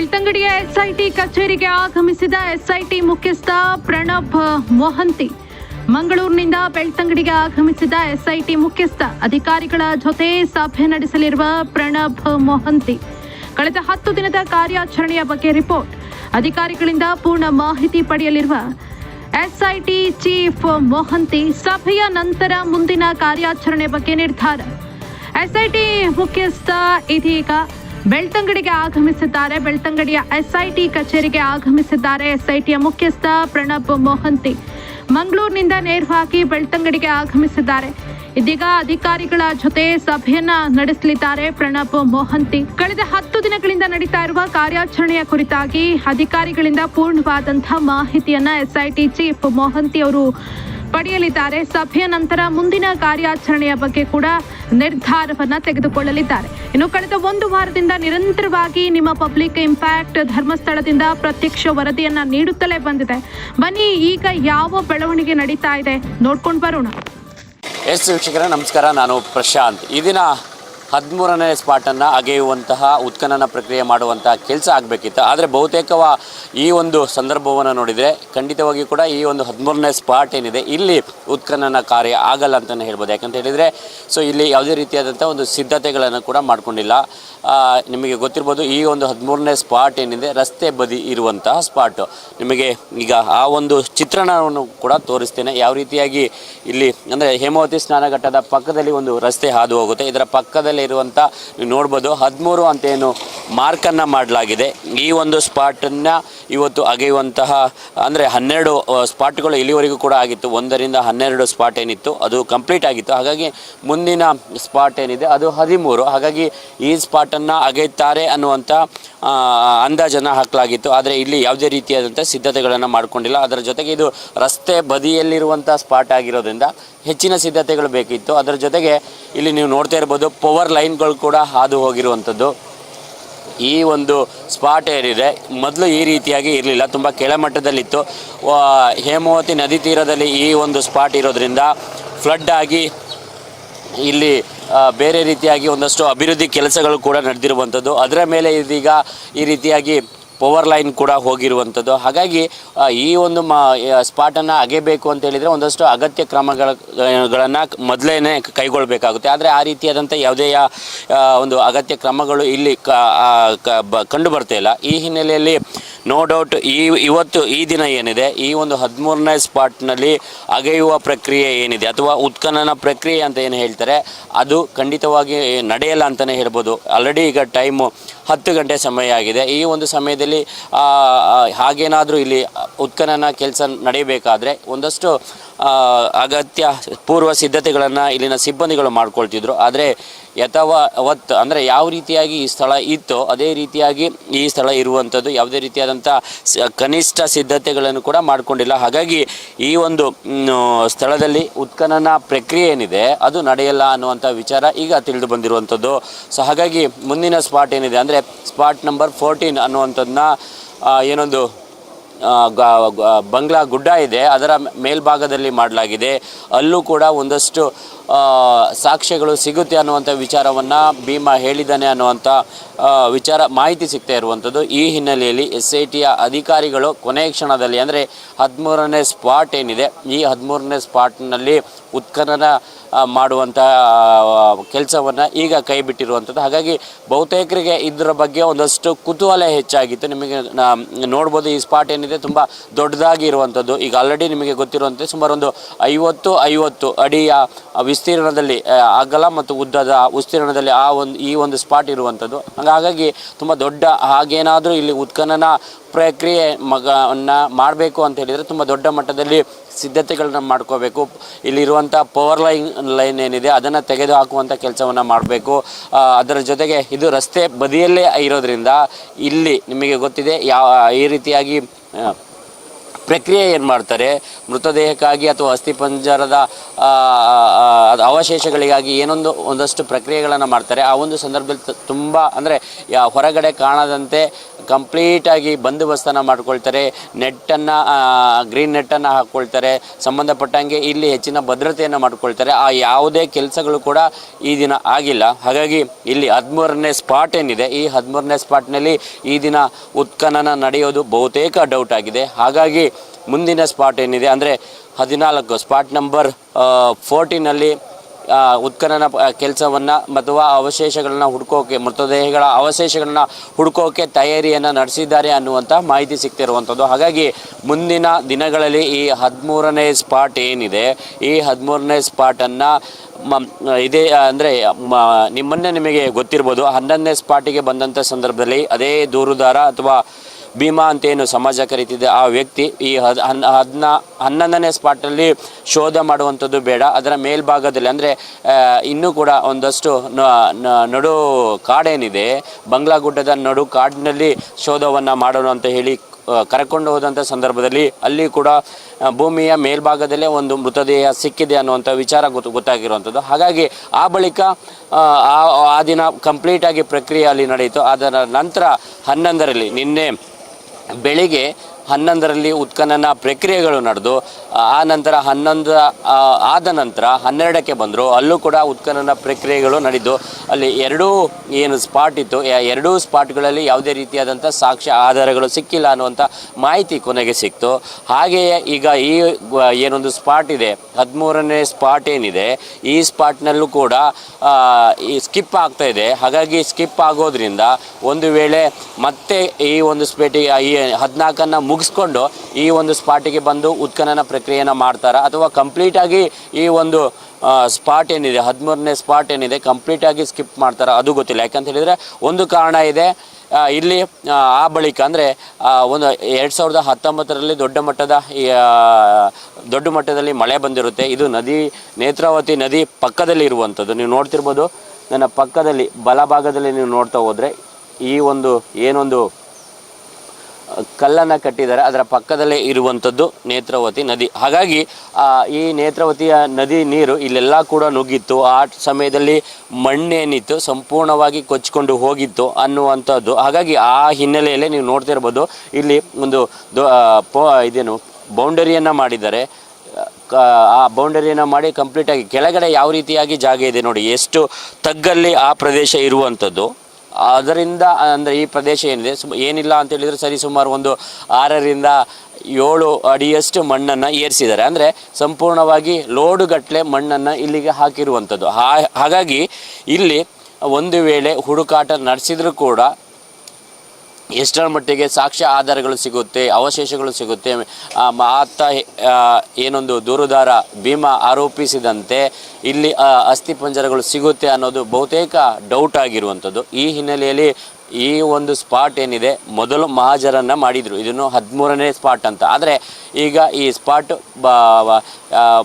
ಬೆಳ್ತಂಗಡಿಯ SIT ಕಚೇರಿಗೆ ಆಗಮಿಸಿದ SIT ಮುಖ್ಯಸ್ಥ ಪ್ರಣಬ್ ಮೊಹಂತಿ. ಮಂಗಳೂರಿನಿಂದ ಬೆಳ್ತಂಗಡಿಗೆ ಆಗಮಿಸಿದ ಎಸ್ಐಟಿ ಮುಖ್ಯಸ್ಥ. ಅಧಿಕಾರಿಗಳ ಜೊತೆ ಸಭೆ ನಡೆಸಲಿರುವ ಪ್ರಣಬ್ ಮೊಹಂತಿ. ಕಳೆದ ಹತ್ತು ದಿನದ ಕಾರ್ಯಾಚರಣೆಯ ಬಗ್ಗೆ ರಿಪೋರ್ಟ್. ಅಧಿಕಾರಿಗಳಿಂದ ಪೂರ್ಣ ಮಾಹಿತಿ ಪಡೆಯಲಿರುವ ಎಸ್ಐಟಿ ಚೀಫ್ ಮೊಹಂತಿ ಸಭೆಯ ನಂತರ ಮುಂದಿನ ಕಾರ್ಯಾಚರಣೆ ಬಗ್ಗೆ ನಿರ್ಧಾರ. ಎಸ್ಐಟಿ ಮುಖ್ಯಸ್ಥ ಇದೀಗ ಬೆಳ್ತಂಗಡಿಗೆ ಆಗಮಿಸಿದ್ದಾರೆ. ಬೆಳ್ತಂಗಡಿಯ ಎಸ್ಐಟಿ ಕಚೇರಿಗೆ ಆಗಮಿಸಿದ್ದಾರೆ. ಎಸ್ಐಟಿಯ ಮುಖ್ಯಸ್ಥ ಪ್ರಣಬ್ ಮೋಹಂತಿ ಮಂಗಳೂರಿನಿಂದ ನೇರವಾಗಿ ಬೆಳ್ತಂಗಡಿಗೆ ಆಗಮಿಸಿದ್ದಾರೆ. ಇದೀಗ ಅಧಿಕಾರಿಗಳ ಜೊತೆ ಸಭೆಯನ್ನ ನಡೆಸಲಿದ್ದಾರೆ ಪ್ರಣಬ್ ಮೋಹಂತಿ. ಕಳೆದ ಹತ್ತು ದಿನಗಳಿಂದ ನಡೀತಾ ಇರುವ ಕಾರ್ಯಾಚರಣೆಯ ಕುರಿತಾಗಿ ಅಧಿಕಾರಿಗಳಿಂದ ಪೂರ್ಣವಾದಂತಹ ಮಾಹಿತಿಯನ್ನ ಎಸ್ಐಟಿ ಚೀಫ್ ಮೋಹಂತಿ ಅವರು ಪಡೆಯಲಿದ್ದಾರೆ. ಸಭೆಯ ನಂತರ ಮುಂದಿನ ಕಾರ್ಯಾಚರಣೆಯ ಬಗ್ಗೆ ಕೂಡ ನಿರ್ಧಾರವನ್ನ ತೆಗೆದುಕೊಳ್ಳಲಿದ್ದಾರೆ. ಇನ್ನು ಕಳೆದ ಒಂದು ವಾರದಿಂದ ನಿರಂತರವಾಗಿ ನಿಮ್ಮ ಪಬ್ಲಿಕ್ ಇಂಪ್ಯಾಕ್ಟ್ ಧರ್ಮಸ್ಥಳದಿಂದ ಪ್ರತ್ಯಕ್ಷ ವರದಿಯನ್ನ ನೀಡುತ್ತಲೇ ಬಂದಿದೆ. ಬನ್ನಿ, ಈಗ ಯಾವ ಬೆಳವಣಿಗೆ ನಡೀತಾ ಇದೆ? ನೋಡ್ಕೊಂಡು ಬರೋಣ. ಎಸ್ ವೀಕ್ಷಕರೇ, ನಮಸ್ಕಾರ. ನಾನು ಪ್ರಶಾಂತ್. ಈ ದಿನ ಹದಿಮೂರನೇ ಸ್ಪಾಟನ್ನು ಅಗೆಯುವಂತಹ ಉತ್ಖನನ ಪ್ರಕ್ರಿಯೆ ಮಾಡುವಂತಹ ಕೆಲಸ ಆಗಬೇಕಿತ್ತು. ಆದರೆ ಬಹುತೇಕವ ಈ ಒಂದು ಸಂದರ್ಭವನ್ನು ನೋಡಿದರೆ ಖಂಡಿತವಾಗಿಯೂ ಕೂಡ ಈ ಒಂದು ಹದಿಮೂರನೇ ಸ್ಪಾಟ್ ಏನಿದೆ, ಇಲ್ಲಿ ಉತ್ಖನನ ಕಾರ್ಯ ಆಗಲ್ಲ ಅಂತಲೇ ಹೇಳ್ಬೋದು. ಯಾಕಂತ ಹೇಳಿದರೆ ಸೊ ಇಲ್ಲಿ ಯಾವುದೇ ರೀತಿಯಾದಂಥ ಒಂದು ಸಿದ್ಧತೆಗಳನ್ನು ಕೂಡ ಮಾಡ್ಕೊಂಡಿಲ್ಲ. ನಿಮಗೆ ಗೊತ್ತಿರ್ಬೋದು, ಈ ಒಂದು ಹದಿಮೂರನೇ ಸ್ಪಾಟ್ ಏನಿದೆ, ರಸ್ತೆ ಬದಿ ಇರುವಂತಹ ಸ್ಪಾಟು ನಿಮಗೆ ಈಗ ಆ ಒಂದು ಚಿತ್ರಣವನ್ನು ಕೂಡ ತೋರಿಸ್ತೇನೆ. ಯಾವ ರೀತಿಯಾಗಿ ಇಲ್ಲಿ, ಅಂದರೆ ಹೇಮಾವತಿ ಸ್ನಾನಘಟ್ಟದ ಪಕ್ಕದಲ್ಲಿ ಒಂದು ರಸ್ತೆ ಹಾದು ಹೋಗುತ್ತೆ. ಇದರ ಪಕ್ಕದಲ್ಲಿ ಇರುವಂಥ ನೀವು ನೋಡ್ಬೋದು, ಹದಿಮೂರು ಅಂತ ಏನು ಮಾರ್ಕನ್ನು ಮಾಡಲಾಗಿದೆ. ಈ ಒಂದು ಸ್ಪಾಟನ್ನು ಇವತ್ತು ಅಗೆಯುವಂತಹ, ಅಂದರೆ ಹನ್ನೆರಡು ಸ್ಪಾಟ್ಗಳು ಇಲ್ಲಿವರೆಗೂ ಕೂಡ ಆಗಿತ್ತು. ಒಂದರಿಂದ ಹನ್ನೆರಡು ಸ್ಪಾಟ್ ಏನಿತ್ತು. ಅದು ಕಂಪ್ಲೀಟ್ ಆಗಿತ್ತು. ಹಾಗಾಗಿ ಮುಂದಿನ ಸ್ಪಾಟ್ ಏನಿದೆ, ಅದು ಹದಿಮೂರು. ಹಾಗಾಗಿ ಈ ಸ್ಪಾಟನ್ನು ಅಗೆಯುತ್ತಾರೆ ಅನ್ನುವಂಥ ಅಂದಾಜನ್ನು ಹಾಕಲಾಗಿತ್ತು. ಆದರೆ ಇಲ್ಲಿ ಯಾವುದೇ ರೀತಿಯಾದಂಥ ಸಿದ್ಧತೆಗಳನ್ನು ಮಾಡಿಕೊಂಡಿಲ್ಲ. ಅದರ ಜೊತೆಗೆ ಇದು ರಸ್ತೆ ಬದಿಯಲ್ಲಿರುವಂಥ ಸ್ಪಾಟ್ ಆಗಿರೋದ್ರಿಂದ ಹೆಚ್ಚಿನ ಸಿದ್ಧತೆಗಳು ಬೇಕಿತ್ತು. ಅದರ ಜೊತೆಗೆ ಇಲ್ಲಿ ನೀವು ನೋಡ್ತಾ ಇರ್ಬೋದು ಪವರ್ ಲೈನ್ಗಳು ಕೂಡ ಹಾದು ಹೋಗಿರುವಂಥದ್ದು ಈ ಒಂದು ಸ್ಪಾಟ್ ಏನಿದೆ, ಮೊದಲು ಈ ರೀತಿಯಾಗಿ ಇರಲಿಲ್ಲ. ತುಂಬ ಕೆಳಮಟ್ಟದಲ್ಲಿತ್ತು. ಹೇಮಾವತಿ ನದಿ ತೀರದಲ್ಲಿ ಈ ಒಂದು ಸ್ಪಾಟ್ ಇರೋದ್ರಿಂದ ಫ್ಲಡ್ ಆಗಿ ಇಲ್ಲಿ ಬೇರೆ ರೀತಿಯಾಗಿ ಒಂದಷ್ಟು ಅಭಿವೃದ್ಧಿ ಕೆಲಸಗಳು ಕೂಡ ನಡೆದಿರುವಂಥದ್ದು. ಅದರ ಮೇಲೆ ಇದೀಗ ಈ ರೀತಿಯಾಗಿ ಪವರ್ ಲೈನ್ ಕೂಡ ಹೋಗಿರುವಂಥದ್ದು. ಹಾಗಾಗಿ ಈ ಒಂದು ಮಾ ಸ್ಪಾಟನ್ನು ಅಗೆಬೇಕು ಅಂತ ಹೇಳಿದರೆ ಒಂದಷ್ಟು ಅಗತ್ಯ ಕ್ರಮಗಳನ್ನು ಮೊದಲೇನೆ ಮೊದಲೇ ಕೈಗೊಳ್ಳಬೇಕಾಗುತ್ತೆ ಆದರೆ ಆ ರೀತಿಯಾದಂಥ ಯಾವುದೇ ಒಂದು ಅಗತ್ಯ ಕ್ರಮಗಳು ಇಲ್ಲಿ ಕಂಡು ಬರ್ತಾ ಇಲ್ಲ. ಈ ಹಿನ್ನೆಲೆಯಲ್ಲಿ ನೋ ಡೌಟ್ ಈ, ಇವತ್ತು ಈ ದಿನ ಏನಿದೆ, ಈ ಒಂದು ಹದಿಮೂರನೇ ಸ್ಪಾಟ್ನಲ್ಲಿ ಅಗೆಯುವ ಪ್ರಕ್ರಿಯೆ ಏನಿದೆ, ಅಥವಾ ಉತ್ಖನನ ಪ್ರಕ್ರಿಯೆ ಅಂತ ಏನು ಹೇಳ್ತಾರೆ, ಅದು ಖಂಡಿತವಾಗಿ ನಡೆಯಲ್ಲ ಅಂತಲೇ ಹೇಳ್ಬೋದು. ಆಲ್ರೆಡಿ ಈಗ ಟೈಮು ಹತ್ತು ಗಂಟೆ ಸಮಯ ಆಗಿದೆ. ಈ ಒಂದು ಸಮಯದಲ್ಲಿ ಹಾಗೇನಾದರೂ ಇಲ್ಲಿ ಉತ್ಖನನ ಕೆಲಸ ನಡೆಯಬೇಕಾದ್ರೆ ಒಂದಷ್ಟು ಅಗತ್ಯ ಪೂರ್ವ ಸಿದ್ಧತೆಗಳನ್ನು ಇಲ್ಲಿನ ಸಿಬ್ಬಂದಿಗಳು ಮಾಡ್ಕೊಳ್ತಿದ್ರು. ಆದರೆ ಯಥಾವತ್ ಅಂದರೆ ಯಾವ ರೀತಿಯಾಗಿ ಈ ಸ್ಥಳ ಇತ್ತೋ ಅದೇ ರೀತಿಯಾಗಿ ಈ ಸ್ಥಳ ಇರುವಂಥದ್ದು, ಯಾವುದೇ ರೀತಿಯಾದಂಥ ಕನಿಷ್ಠ ಸಿದ್ಧತೆಗಳನ್ನು ಕೂಡ ಮಾಡಿಕೊಂಡಿಲ್ಲ. ಹಾಗಾಗಿ ಈ ಒಂದು ಸ್ಥಳದಲ್ಲಿ ಉತ್ಖನನ ಪ್ರಕ್ರಿಯೆ ಏನಿದೆ, ಅದು ನಡೆಯಲ್ಲ ಅನ್ನುವಂಥ ವಿಚಾರ ಈಗ ತಿಳಿದು ಬಂದಿರುವಂಥದ್ದು. ಸೊ ಹಾಗಾಗಿ ಮುಂದಿನ ಸ್ಪಾಟ್ ಏನಿದೆ ಅಂದರೆ ಸ್ಪಾಟ್ ನಂಬರ್ ಫೋರ್ಟೀನ್ ಅನ್ನುವಂಥದ್ದನ್ನ ಏನೊಂದು ಬಂಗ್ಲಾ ಗುಡ್ಡ ಇದೆ, ಅದರ ಮೇಲ್ಭಾಗದಲ್ಲಿ ಮಾಡಲಾಗಿದೆ. ಅಲ್ಲೂ ಕೂಡ ಒಂದಷ್ಟು ಸಾಕ್ಷ್ಯಗಳು ಸಿಗುತ್ತೆ ಅನ್ನುವಂಥ ವಿಚಾರವನ್ನು ಭೀಮಾ ಹೇಳಿದ್ದಾನೆ ಅನ್ನುವಂಥ ವಿಚಾರ, ಮಾಹಿತಿ ಸಿಗ್ತಾ ಇರುವಂಥದ್ದು ಈ ಹಿನ್ನೆಲೆಯಲ್ಲಿ ಎಸ್ ಐ ಟಿಯ ಅಧಿಕಾರಿಗಳು ಕೊನೆಯ ಕ್ಷಣದಲ್ಲಿ, ಅಂದರೆ ಹದಿಮೂರನೇ ಸ್ಪಾಟ್ ಏನಿದೆ, ಈ ಹದಿಮೂರನೇ ಸ್ಪಾಟ್ನಲ್ಲಿ ಉತ್ಖನನ ಮಾಡುವಂಥ ಕೆಲಸವನ್ನು ಈಗ ಕೈ ಬಿಟ್ಟಿರುವಂಥದ್ದು ಹಾಗಾಗಿ ಬಹುತೇಕರಿಗೆ ಇದರ ಬಗ್ಗೆ ಒಂದಷ್ಟು ಕುತೂಹಲ ಹೆಚ್ಚಾಗಿತ್ತು. ನಿಮಗೆ ನೋಡ್ಬೋದು ಈ ಸ್ಪಾಟ್ ಏನಿದೆ, ತುಂಬ ದೊಡ್ಡದಾಗಿ ಇರುವಂಥದ್ದು ಈಗ ಆಲ್ರೆಡಿ ನಿಮಗೆ ಗೊತ್ತಿರುವಂತೆ ಸುಮಾರು ಒಂದು ಐವತ್ತು ಐವತ್ತು ಅಡಿಯ ವಿಸ್ತೀರ್ಣದಲ್ಲಿ ಅಗಲ ಮತ್ತು ಉದ್ದದ ವಿಸ್ತೀರ್ಣದಲ್ಲಿ ಆ ಒಂದು, ಈ ಒಂದು ಸ್ಪಾಟ್ ಇರುವಂಥದ್ದು. ಹಾಗಾಗಿ ತುಂಬ ದೊಡ್ಡ ಹಾಗೇನಾದರೂ ಇಲ್ಲಿ ಉತ್ಖನನ ಪ್ರಕ್ರಿಯೆ ಮಗನ ಮಾಡಬೇಕು ಅಂತ ಹೇಳಿದರೆ ತುಂಬ ದೊಡ್ಡ ಮಟ್ಟದಲ್ಲಿ ಸಿದ್ಧತೆಗಳನ್ನ ಮಾಡ್ಕೋಬೇಕು. ಇಲ್ಲಿರುವಂಥ ಪವರ್ ಲೈನ್ ಲೈನ್ ಏನಿದೆ, ಅದನ್ನು ತೆಗೆದು ಹಾಕುವಂಥ ಕೆಲಸವನ್ನು ಮಾಡಬೇಕು. ಅದರ ಜೊತೆಗೆ ಇದು ರಸ್ತೆ ಬದಿಯಲ್ಲೇ ಇರೋದ್ರಿಂದ ಇಲ್ಲಿ ನಿಮಗೆ ಗೊತ್ತಿದೆ, ಯಾವ, ಈ ರೀತಿಯಾಗಿ ಪ್ರಕ್ರಿಯೆ ಏನು ಮಾಡ್ತಾರೆ? ಮೃತದೇಹಕ್ಕಾಗಿ ಅಥವಾ ಅಸ್ಥಿಪಂಜರದ ಅವಶೇಷಗಳಿಗಾಗಿ ಏನೊಂದು, ಒಂದಷ್ಟು ಪ್ರಕ್ರಿಯೆಗಳನ್ನು ಮಾಡ್ತಾರೆ. ಆ ಒಂದು ಸಂದರ್ಭದಲ್ಲಿ ತುಂಬ ಅಂದರೆ ಹೊರಗಡೆ ಕಾಣದಂತೆ ಕಂಪ್ಲೀಟಾಗಿ ಬಂದೋಬಸ್ತನ್ನು ಮಾಡ್ಕೊಳ್ತಾರೆ. ನೆಟ್ಟನ್ನು ಗ್ರೀನ್ ನೆಟ್ಟನ್ನು ಹಾಕ್ಕೊಳ್ತಾರೆ ಸಂಬಂಧಪಟ್ಟಂಗೆ ಇಲ್ಲಿ ಹೆಚ್ಚಿನ ಭದ್ರತೆಯನ್ನು ಮಾಡಿಕೊಳ್ತಾರೆ. ಆ ಯಾವುದೇ ಕೆಲಸಗಳು ಕೂಡ ಈ ದಿನ ಆಗಿಲ್ಲ. ಹಾಗಾಗಿ ಇಲ್ಲಿ ಹದಿಮೂರನೇ ಸ್ಪಾಟ್ ಏನಿದೆ, ಈ ಹದಿಮೂರನೇ ಸ್ಪಾಟ್ನಲ್ಲಿ ಈ ದಿನ ಉತ್ಖನನ ನಡೆಯೋದು ಬಹುತೇಕ ಡೌಟ್ ಆಗಿದೆ. ಹಾಗಾಗಿ ಮುಂದಿನ ಸ್ಪಾಟ್ ಏನಿದೆ ಅಂದರೆ ಹದಿನಾಲ್ಕು ಸ್ಪಾಟ್ ನಂಬರ್ ಫೋರ್ಟೀನಲ್ಲಿ ಉತ್ಖನನ ಕೆಲಸವನ್ನು ಅಥವಾ ಅವಶೇಷಗಳನ್ನ ಹುಡುಕೋಕೆ, ಮೃತದೇಹಗಳ ಅವಶೇಷಗಳನ್ನ ಹುಡುಕೋಕೆ ತಯಾರಿಯನ್ನು ನಡೆಸಿದ್ದಾರೆ ಅನ್ನುವಂಥ ಮಾಹಿತಿ ಸಿಗ್ತಿರುವಂಥದ್ದು ಹಾಗಾಗಿ ಮುಂದಿನ ದಿನಗಳಲ್ಲಿ ಈ ಹದಿಮೂರನೇ ಸ್ಪಾಟ್ ಏನಿದೆ, ಈ ಹದಿಮೂರನೇ ಸ್ಪಾಟನ್ನು ಇದೇ ಅಂದರೆ ನಿಮ್ಮನ್ನೇ ನಿಮಗೆ ಗೊತ್ತಿರ್ಬೋದು. ಹನ್ನೊಂದನೇ ಸ್ಪಾಟಿಗೆ ಬಂದಂಥ ಸಂದರ್ಭದಲ್ಲಿ ಅದೇ ದೂರುದಾರ ಅಥವಾ ಭೀಮಾ ಅಂತೇನು ಸಮಾಜ ಕರೀತಿದೆ ಆ ವ್ಯಕ್ತಿ ಈ ಹದ್ ಹನ್ ಹದಿನ ಹನ್ನೊಂದನೇ ಸ್ಪಾಟಲ್ಲಿ ಶೋಧ ಮಾಡುವಂಥದ್ದು ಬೇಡ. ಅದರ ಮೇಲ್ಭಾಗದಲ್ಲಿ ಅಂದರೆ ಇನ್ನೂ ಕೂಡ ಒಂದಷ್ಟು ನಡು ಕಾಡೇನಿದೆ. ಬಂಗ್ಲಾಗುಡ್ಡದ ನಡು ಕಾಡಿನಲ್ಲಿ ಶೋಧವನ್ನು ಮಾಡೋಣ ಅಂತ ಹೇಳಿ ಕರೆಕೊಂಡು ಹೋದಂಥ ಸಂದರ್ಭದಲ್ಲಿ ಅಲ್ಲಿ ಕೂಡ ಭೂಮಿಯ ಮೇಲ್ಭಾಗದಲ್ಲೇ ಒಂದು ಮೃತದೇಹ ಸಿಕ್ಕಿದೆ ಅನ್ನುವಂಥ ವಿಚಾರ ಗೊತ್ತು ಗೊತ್ತಾಗಿರುವಂಥದ್ದು. ಹಾಗಾಗಿ ಆ ಬಳಿಕ, ಆ ದಿನ ಕಂಪ್ಲೀಟಾಗಿ ಪ್ರಕ್ರಿಯೆ ಅಲ್ಲಿ ನಡೆಯಿತು. ಅದರ ನಂತರ ಹನ್ನೊಂದರಲ್ಲಿ ನಿನ್ನೆ ಬೆಳಿಗ್ಗೆ ಹನ್ನೊಂದರಲ್ಲಿ ಉತ್ಖನನ ಪ್ರಕ್ರಿಯೆಗಳು ನಡೆದು, ಆ ನಂತರ ಹನ್ನೊಂದು ಆದ ನಂತರ ಹನ್ನೆರಡಕ್ಕೆ ಬಂದರು. ಅಲ್ಲೂ ಕೂಡ ಉತ್ಖನನ ಪ್ರಕ್ರಿಯೆಗಳು ನಡೆದು, ಅಲ್ಲಿ ಎರಡೂ ಏನು ಸ್ಪಾಟ್ ಇತ್ತು ಎರಡೂ ಸ್ಪಾಟ್ಗಳಲ್ಲಿ ಯಾವುದೇ ರೀತಿಯಾದಂಥ ಸಾಕ್ಷ್ಯ ಆಧಾರಗಳು ಸಿಕ್ಕಿಲ್ಲ ಅನ್ನುವಂಥ ಮಾಹಿತಿ ಕೊನೆಗೆ ಸಿಕ್ತು. ಹಾಗೆಯೇ ಈಗ ಈ ಏನೊಂದು ಸ್ಪಾಟ್ ಇದೆ, ಹದಿಮೂರನೇ ಸ್ಪಾಟ್ ಏನಿದೆ, ಈ ಸ್ಪಾಟ್ನಲ್ಲೂ ಕೂಡ ಈ ಸ್ಕಿಪ್ ಆಗ್ತಾ ಇದೆ. ಹಾಗಾಗಿ ಸ್ಕಿಪ್ ಆಗೋದ್ರಿಂದ ಒಂದು ವೇಳೆ ಮತ್ತೆ ಈ ಒಂದು ಸ್ಪೇಟಿ ಈ ಹದಿನಾಲ್ಕನ್ನು ಮುಗಿಸ್ಕೊಂಡು ಈ ಒಂದು ಸ್ಪಾಟಿಗೆ ಬಂದು ಉತ್ಖನನ ಪ್ರಕ್ರಿಯೆಯನ್ನು ಮಾಡ್ತಾರಾ? ಅಥವಾ ಕಂಪ್ಲೀಟಾಗಿ ಈ ಒಂದು ಸ್ಪಾಟ್ ಏನಿದೆ ಹದಿಮೂರನೇ ಸ್ಪಾಟ್ ಏನಿದೆ ಕಂಪ್ಲೀಟಾಗಿ ಸ್ಕಿಪ್ ಮಾಡ್ತಾರೆ? ಅದು ಗೊತ್ತಿಲ್ಲ. ಯಾಕಂತ ಹೇಳಿದರೆ ಒಂದು ಕಾರಣ ಇದೆ ಇಲ್ಲಿ ಆ, ಬಳಿಕ ಅಂದರೆ ಒಂದು ಎರಡು ಸಾವಿರದ ಹತ್ತೊಂಬತ್ತರಲ್ಲಿ ದೊಡ್ಡ ಮಟ್ಟದ ದೊಡ್ಡ ಮಟ್ಟದಲ್ಲಿ ಮಳೆ ಬಂದಿರುತ್ತೆ. ಇದು ನದಿ ನೇತ್ರಾವತಿ ನದಿ ಪಕ್ಕದಲ್ಲಿ ಇರುವಂಥದ್ದು. ನೀವು ನೋಡ್ತಿರ್ಬೋದು ನನ್ನ ಪಕ್ಕದಲ್ಲಿ ಬಲಭಾಗದಲ್ಲಿ ನೀವು ನೋಡ್ತಾ ಹೋದರೆ ಈ ಒಂದು ಏನೊಂದು ಕಲ್ಲನ್ನು ಕಟ್ಟಿದ್ದಾರೆ. ಅದರ ಪಕ್ಕದಲ್ಲೇ ಇರುವಂಥದ್ದು ನೇತ್ರಾವತಿ ನದಿ. ಹಾಗಾಗಿ ಈ ನೇತ್ರಾವತಿಯ ನದಿ ನೀರು ಇಲ್ಲೆಲ್ಲ ಕೂಡ ನುಗ್ಗಿತ್ತು. ಆ ಸಮಯದಲ್ಲಿ ಮಣ್ಣೇನಿತ್ತು ಸಂಪೂರ್ಣವಾಗಿ ಕೊಚ್ಕೊಂಡು ಹೋಗಿತ್ತು ಅನ್ನುವಂಥದ್ದು. ಹಾಗಾಗಿ ಆ ಹಿನ್ನೆಲೆಯಲ್ಲೇ ನೀವು ನೋಡ್ತಾ ಇರ್ಬೋದು, ಇಲ್ಲಿ ಒಂದು ಇದೇನು, ಬೌಂಡರಿಯನ್ನು ಮಾಡಿದ್ದಾರೆ. ಆ ಬೌಂಡರಿಯನ್ನು ಮಾಡಿ ಕಂಪ್ಲೀಟಾಗಿ ಕೆಳಗಡೆ ಯಾವ ರೀತಿಯಾಗಿ ಜಾಗ ಇದೆ ನೋಡಿ. ಎಷ್ಟು ತಗ್ಗಲ್ಲಿ ಆ ಪ್ರದೇಶ ಇರುವಂಥದ್ದು. ಅದರಿಂದ, ಅಂದರೆ ಈ ಪ್ರದೇಶ ಏನಿದೆ, ಸುಮ್, ಏನಿಲ್ಲ ಅಂತ ಹೇಳಿದರೆ ಸರಿ, ಸುಮಾರು ಒಂದು ಆರರಿಂದ ಏಳು ಅಡಿಯಷ್ಟು ಮಣ್ಣನ್ನು ಏರಿಸಿದ್ದಾರೆ. ಅಂದರೆ ಸಂಪೂರ್ಣವಾಗಿ ಲೋಡುಗಟ್ಟಲೆ ಮಣ್ಣನ್ನು ಇಲ್ಲಿಗೆ ಹಾಕಿರುವಂಥದ್ದು. ಹಾಗಾಗಿ ಇಲ್ಲಿ ಒಂದು ವೇಳೆ ಹುಡುಕಾಟ ನಡೆಸಿದರೂ ಕೂಡ ಎಷ್ಟರ ಮಟ್ಟಿಗೆ ಸಾಕ್ಷ್ಯ ಆಧಾರಗಳು ಸಿಗುತ್ತೆ, ಅವಶೇಷಗಳು ಸಿಗುತ್ತೆ ಆತ ಏನೊಂದು ದೂರುದಾರ ಭೀಮಾ ಆರೋಪಿಸಿದಂತೆ ಇಲ್ಲಿ ಅಸ್ಥಿ ಪಂಜರಗಳು ಸಿಗುತ್ತೆ ಅನ್ನೋದು ಬಹುತೇಕ ಡೌಟ್ ಆಗಿರುವಂಥದ್ದು. ಈ ಹಿನ್ನೆಲೆಯಲ್ಲಿ ಈ ಒಂದು ಸ್ಪಾಟ್ ಏನಿದೆ, ಮೊದಲು ಮಹಾಜರನ್ನು ಮಾಡಿದರು. ಇದನ್ನು ಹದಿಮೂರನೇ ಸ್ಪಾಟ್ ಅಂತ. ಆದರೆ ಈಗ ಈ ಸ್ಪಾಟ್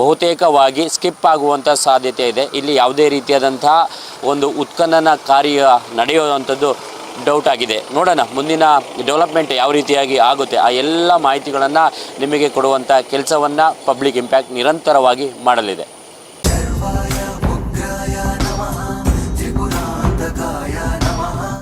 ಬಹುತೇಕವಾಗಿ ಸ್ಕಿಪ್ ಆಗುವಂಥ ಸಾಧ್ಯತೆ ಇದೆ. ಇಲ್ಲಿ ಯಾವುದೇ ರೀತಿಯಾದಂತಹ ಒಂದು ಉತ್ಖನನ ಕಾರ್ಯ ನಡೆಯುವಂಥದ್ದು ಡೌಟ್ ಆಗಿದೆ. ನೋಡೋಣ, ಮುಂದಿನ ಡೆವಲಪ್ಮೆಂಟ್ ಯಾವ ರೀತಿಯಾಗಿ ಆಗುತ್ತೆ. ಆ ಎಲ್ಲ ಮಾಹಿತಿಗಳನ್ನು ನಿಮಗೆ ಕೊಡುವಂಥ ಕೆಲಸವನ್ನು ಪಬ್ಲಿಕ್ ಇಂಪ್ಯಾಕ್ಟ್ ನಿರಂತರವಾಗಿ ಮಾಡಲಿದೆ.